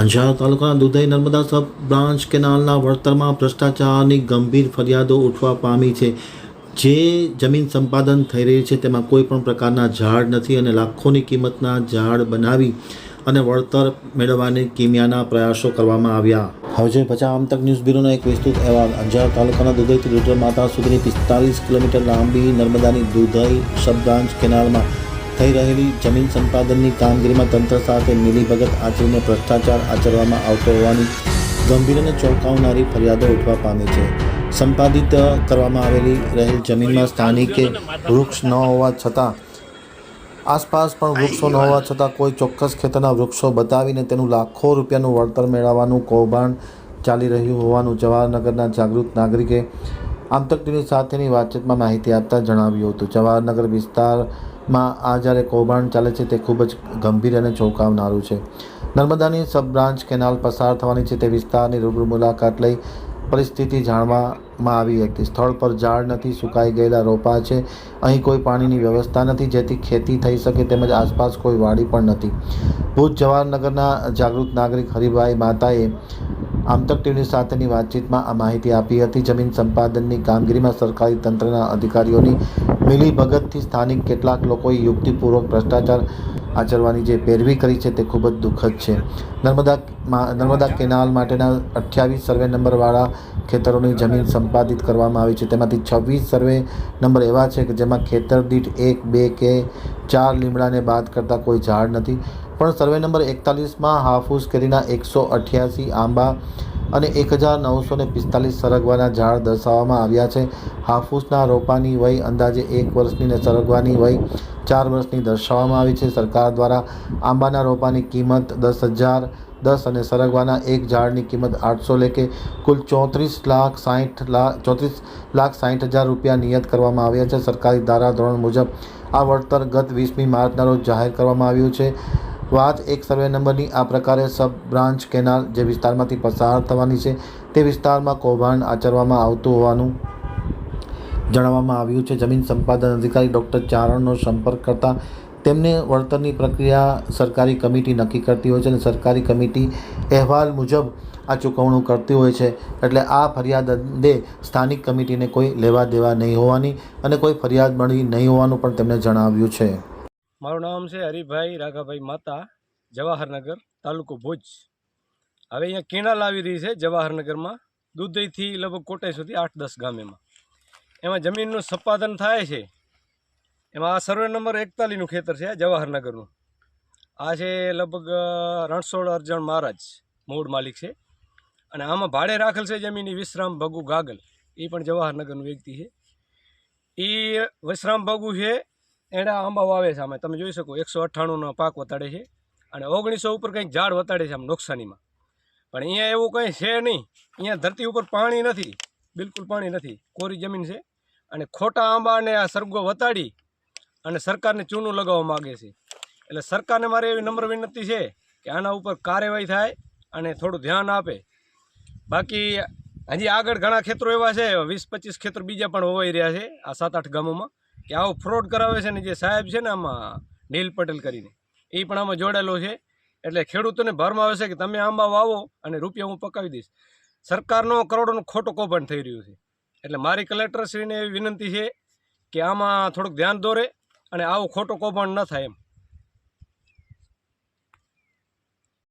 અંજાર તાલુકાના Dudhai Narmada sub branch કેનાલના વળતરમાં ભ્રષ્ટાચારની ગંભીર ફરિયાદો ઉઠવા પામી છે. જે જમીન સંપાદન થઈ રહી છે, તેમાં કોઈ પણ પ્રકારના ઝાડ નથી અને લાખોની કિંમતના ઝાડ બનાવી અને વળતર મેળવવાની કિમિયાના પ્રયાસો કરવામાં આવ્યા. હવે છે આમ આમતક ન્યૂઝ બ્યુરોનો એક વિસ્તૃત અહેવાલ. અંજાર તાલુકાના દુધઈથી રુદ્ર માતા સુધીની પિસ્તાલીસ કિલોમીટર લાંબી નર્મદાની દુધઈ સબ બ્રાન્ચ કેનાલમાં થઈ રહેલી જમીન સંપાદનની કામગીરીમાં તંત્ર સાથે મિલીભગત આચરીને ભ્રષ્ટાચાર આચરવામાં આવતો હોવાની ગંભીર અને ચોંકાવનારી ફરિયાદો ઉઠવા પામી છે. સંપાદિત કરવામાં આવેલી રહેલ જમીનમાં સ્થાનિકે વૃક્ષ ન હોવા છતાં, આસપાસ પણ વૃક્ષો ન હોવા છતાં કોઈ ચોક્કસ ખેતરના વૃક્ષો બતાવીને તેનું લાખો રૂપિયાનું વળતર મેળવવાનું કૌભાંડ ચાલી રહ્યું હોવાનું જવાહરનગરના જાગૃત નાગરિકે આમતક ટીવી સાથેની વાતચીતમાં માહિતી આપતા જણાવ્યું હતું. જવાહરનગર વિસ્તારમાં આ જ્યારે કૌભાંડ ચાલે છે તે ખૂબ જ ગંભીર અને ચોંકાવનારું છે. નર્મદાની સબ બ્રાન્ચ કેનાલ પસાર થવાની છે તે વિસ્તારની રૂબરૂ મુલાકાત લઈ પરિસ્થિતિ જાણવામાં આવી હતી. સ્થળ પર ઝાડ નથી, સુકાઈ ગયેલા રોપા છે. અહીં કોઈ પાણીની વ્યવસ્થા નથી, જેથી ખેતી થઈ શકે તેમજ આસપાસ કોઈ વાડી પણ નથી. ભુજ જવાહરનગરના જાગૃત નાગરિક હરિભાઈ માતાએ આમતક ટીવી સાથેની વાતચીતમાં આ માહિતી આપી હતી. જમીન સંપાદનની કામગીરીમાં સરકારી તંત્રના અધિકારીઓની મિલીભગતથી સ્થાનિક કેટલાક લોકોએ યુક્તિપૂર્વક ભ્રષ્ટાચાર આચરવાની જે પેરવી કરી છે તે ખૂબ જ દુઃખદ છે. નર્મદામાં નર્મદા કેનાલ માટેના અઠ્યાવીસ સર્વે નંબરવાળા ખેતરોની જમીન સંપાદિત કરવામાં આવી છે. તેમાંથી છવ્વીસ સર્વે નંબર એવા છે કે જેમાં ખેતર દીઠ એક, બે કે ચાર લીમડાને બાદ કરતાં કોઈ ઝાડ નથી. પણ સર્વે નંબર એકતાલીસમાં હાફૂસ કેરીના એકસો અઠ્યાસી આંબા અને એક હજાર નવસો ને પિસ્તાલીસ સરગવાના ઝાડ દર્શાવવામાં આવ્યા છે. હાફૂસના રોપાની વય અંદાજે એક વર્ષની ને સરગવાની વય ચાર વર્ષની દર્શાવવામાં આવી છે. સરકાર દ્વારા આંબાના રોપાની કિંમત દસ હજાર દસ અને સરગવાના એક ઝાડની કિંમત આઠસો લેખે કુલ ચોત્રીસ લાખ સાહીઠ લાખ, ચોત્રીસ લાખ સાહીઠ હજાર રૂપિયા નિયત કરવામાં આવ્યા છે. સરકારી ધારાધોરણ મુજબ આ વળતર ગત વીસમી માર્ચના રોજ જાહેર કરવામાં આવ્યું છે. વાત, એક સર્વે નંબરની આ પ્રકારે સબ બ્રાન્ચ કેનાલ જે વિસ્તારમાંથી પસાર થવાની છે, તે વિસ્તારમાં કૌભાંડ આચરવામાં આવતું હોવાનું જણાવવામાં આવ્યું છે. જમીન સંપાદન અધિકારી ડૉક્ટર ચારણનો સંપર્ક કરતા તેમને વળતરની પ્રક્રિયા સરકારી કમિટી નક્કી કરતી હોય છે અને સરકારી કમિટી અહેવાલ મુજબ આ ચૂકવણું કરતી હોય છે. એટલે આ ફરિયાદ અંગે સ્થાનિક કમિટીને કોઈ લેવા દેવા નહીં હોવાની અને કોઈ ફરિયાદ મળી નહીં હોવાનું પણ તેમણે જણાવ્યું છે. મારું નામ છે હરિભાઈ રાઘાભાઈ માતા, જવાહરનગર તાલુકો ભુજ. હવે અહીંયા કેનાલ આવી રહી છે જવાહરનગરમાં. દૂધઈથી લગભગ કોટાઈ સુધી આઠ દસ ગામેમાં. એમાં જમીનનું સંપાદન થાય છે. એમાં આ સર્વે નંબર એકતાલીસનું ખેતર છે જવાહરનગરનું. આ છે લગભગ રણછોડ અરજણ મહારાજ મૂળ માલિક છે. અને આમાં ભાડે રાખેલ છે જમીન વિશ્રામ ભગુ ગાગલ. એ પણ જવાહરનગરનું વ્યક્તિ છે. એ વિશ્રામ ભગુ છે એણે આંબા વાવે છે આમાં. તમે જોઈ શકો, એકસો અઠ્ઠાણુંનો પાક વતાડે છે અને ઓગણીસો ઉપર કંઈક ઝાડ વતાડે છે આમ નુકસાનીમાં. પણ અહીંયા એવું કંઈ છે નહીં. અહીંયા ધરતી ઉપર પાણી નથી. બિલકુલ પાણી નથી. કોરી જમીન છે. અને ખોટા આંબાને આ સરગો વતાડી અને સરકારને ચૂનું લગાવવા માગે છે. એટલે સરકારને મારે એવી નમ્ર વિનંતી છે કે આના ઉપર કાર્યવાહી થાય અને થોડું ધ્યાન આપે. બાકી હજી આગળ ઘણા ખેતરો એવા છે, વીસ પચીસ ખેતરો બીજા પણ હોવાઈ રહ્યા છે, આ સાત આઠ ગામોમાં. કે આવો ફ્રોડ કરાવે છે ને જે સાહેબ છે ને આમાં નીલ પટેલ કરીને એ પણ આમાં જોડાયેલો છે. એટલે ખેડૂતોને ભરમાં આવે છે કે તમે આંબા વાવો અને રૂપિયા હું પકાવી દઈશ. સરકારનો કરોડોનું ખોટું કૌભાંડ થઈ રહ્યું છે. એટલે મારી કલેક્ટરશ્રીને એવી વિનંતી છે કે આમાં થોડુંક ધ્યાન દોરે અને આવું ખોટું કૌભાંડ ન થાય એમ.